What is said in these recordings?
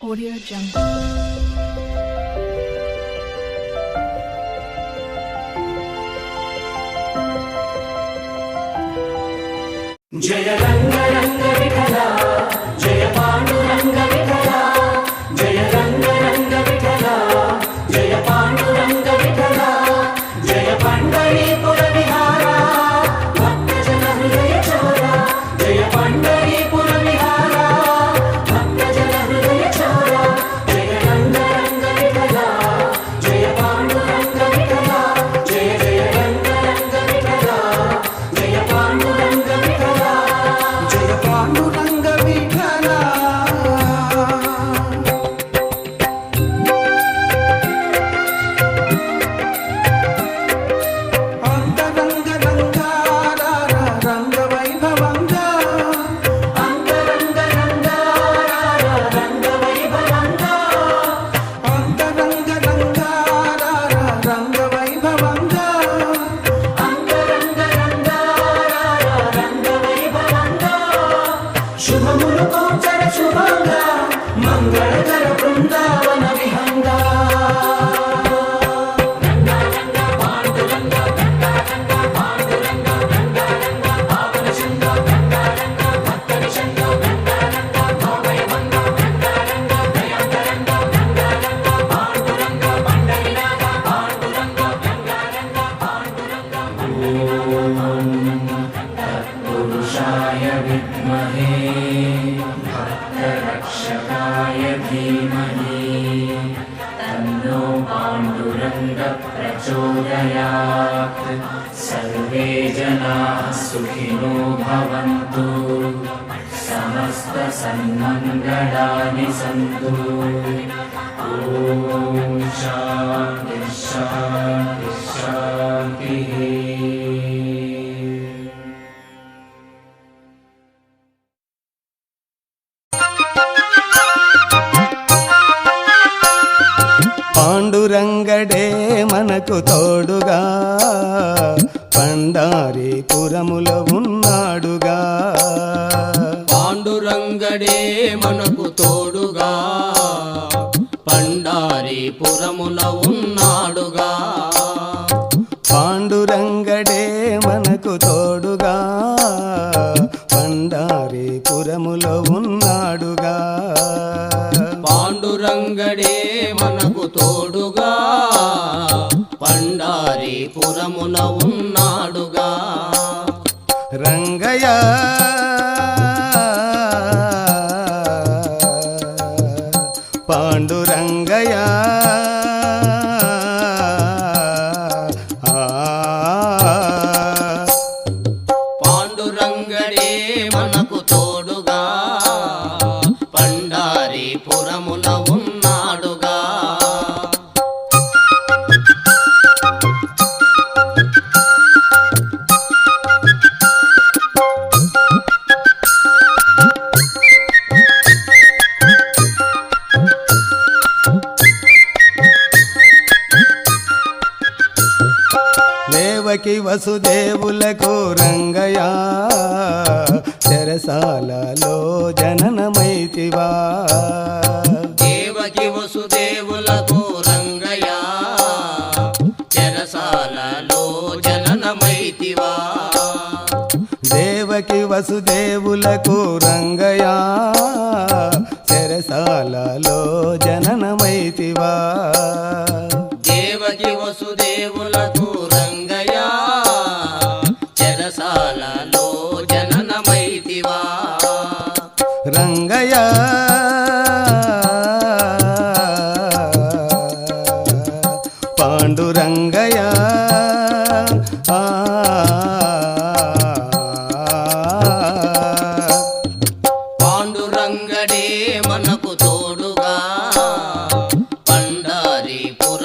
Audio Jungle. జయ రంగ प्रचोदयात्। सर्वे जनाः सुखिनो भवन्तु। समस्तसन्मङ्गलानि सन्तु। ॐ शान्ति పాండురంగడే మనకు తోడుగా పండారి పురములో ఉన్నాడుగా. పాండురంగడే మనకు తోడుగా పండారి పురమున ఉన్నాడుగా. పాండురంగడే మనకు తోడుగా పండారి పురములో ఉన్నాడుగా. పాండురంగడే మనకు తోడుగా పండారి పురమున ఉన్నాడుగా. రంగయ్య వసుదేవులకు రంగయ చెరసాలలో జననమైతివా. దేవకి వసుదేవులకు రంగయ చెరసాలలో జననమైతివా. దేవకి వసుదేవులకు రంగయ చెరసాలలో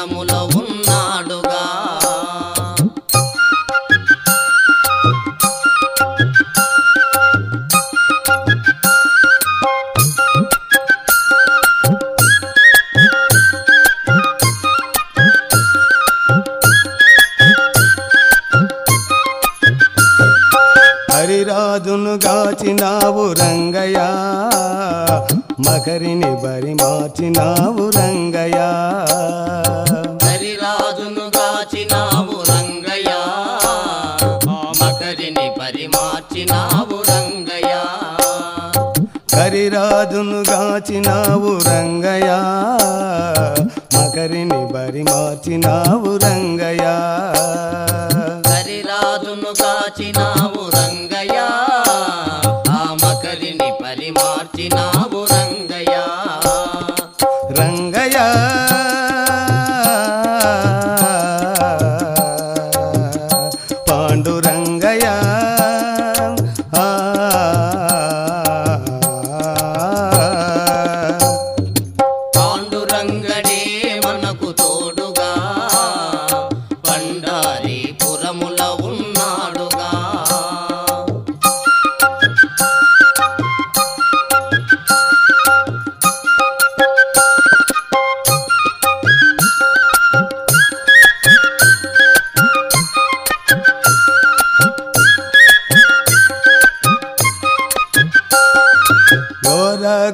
పండారి ఉన్నాడుగా. హరిరాజును గాచినావు రంగయ్య. మకరిని బరి మార్చినావు రంగయ్య. రాజును గాచినావు రంగయ్య. మకరిని బరి మార్చినావు రంగయ్య. హరిరాజును కాచినావు రంగయ్య. ఆ మకరిని పరిమార్చినావు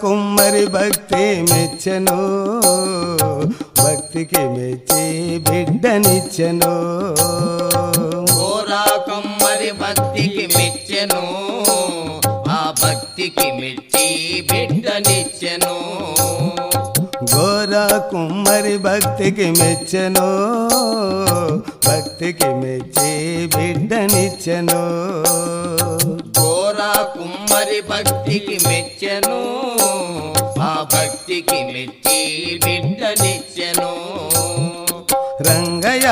కుమ్మరి భక్తి మెచ్చను భక్తికి మెచ్చి బిడ్డనిచ్చెను. ఘోరా కమ్మరి భక్తికి మెచ్చెను ఆ భక్తికి మెచ్చి బిడ్డనిచ్చెను. ఘోర కుమ్మరి భక్తికి మెచ్చను భక్తికి మెచ్చి బిడ్డనిచ్చెను. ఘోరా కుమ్మరి భక్తికి మెచ్చెను. ఆ భక్తికి మెచ్చి బిడ్డనిచ్చెను రంగయ్య.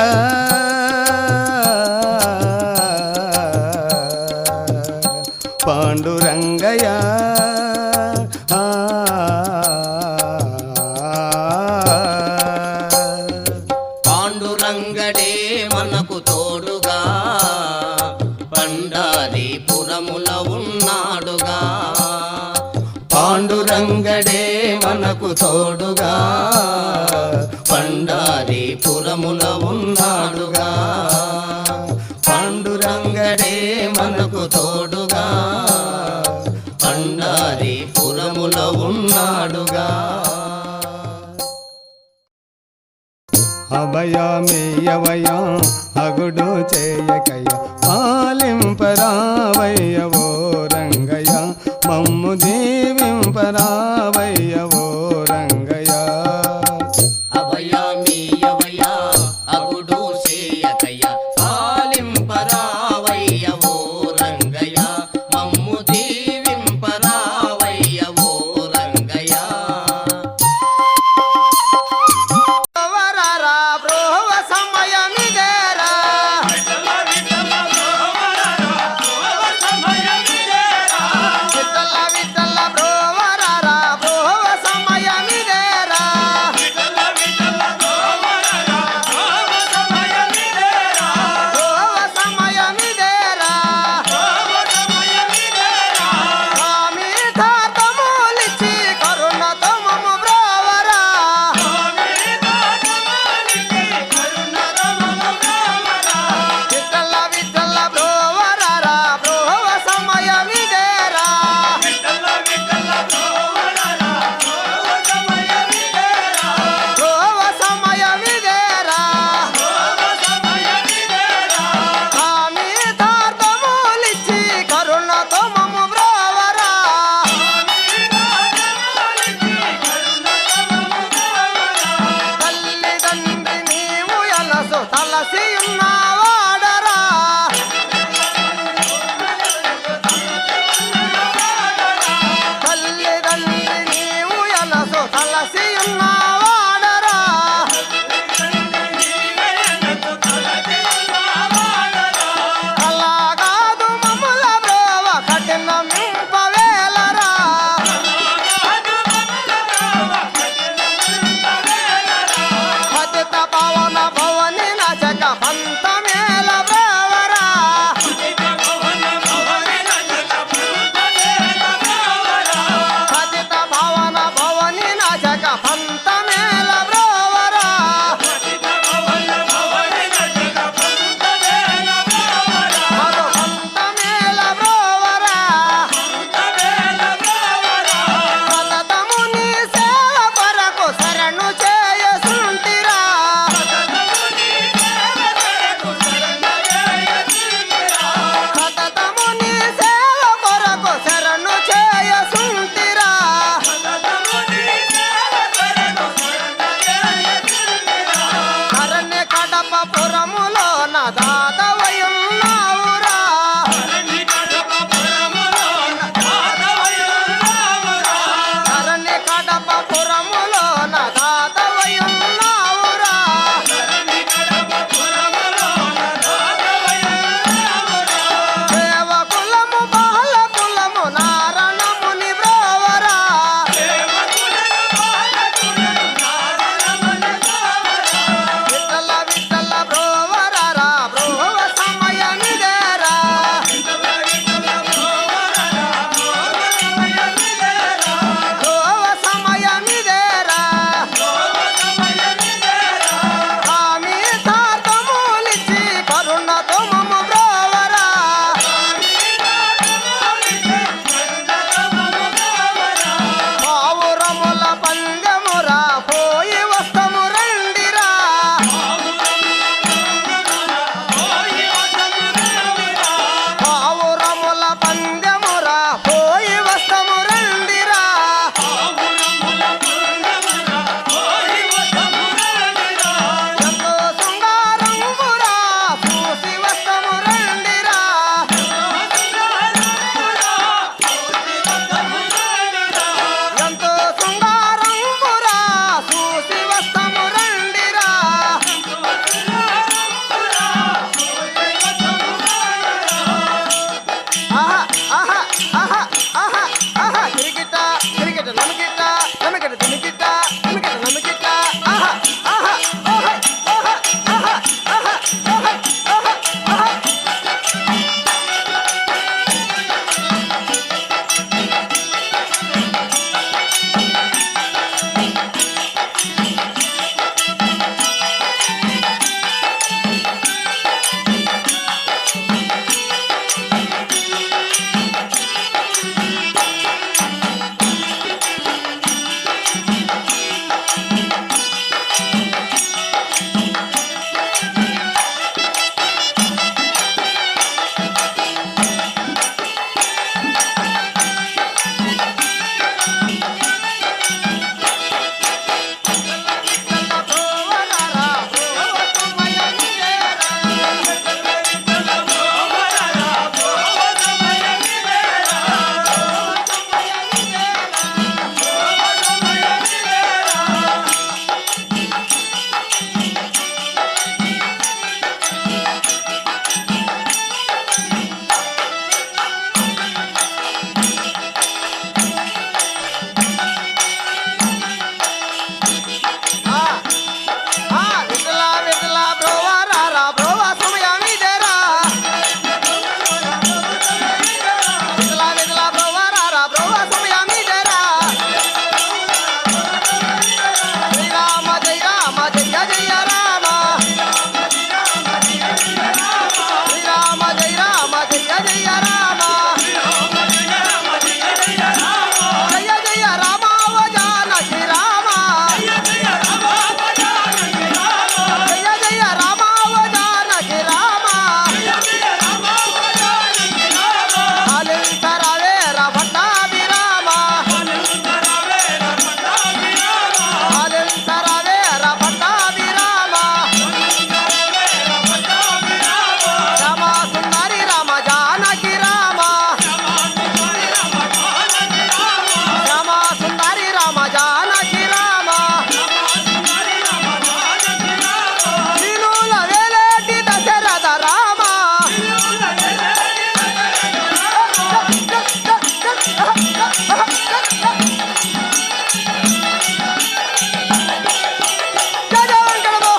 తోడుగా పండారి పురముల ఉన్నాడుగా. పాండురంగడే మనకు తోడుగా పండారి పురముల ఉన్నాడుగా. అభయమేయవయ అగుడు చేయకయ్య పాలింపరావయ్యవో రంగయ్య మమ్ము దీవింపరావయ్యవో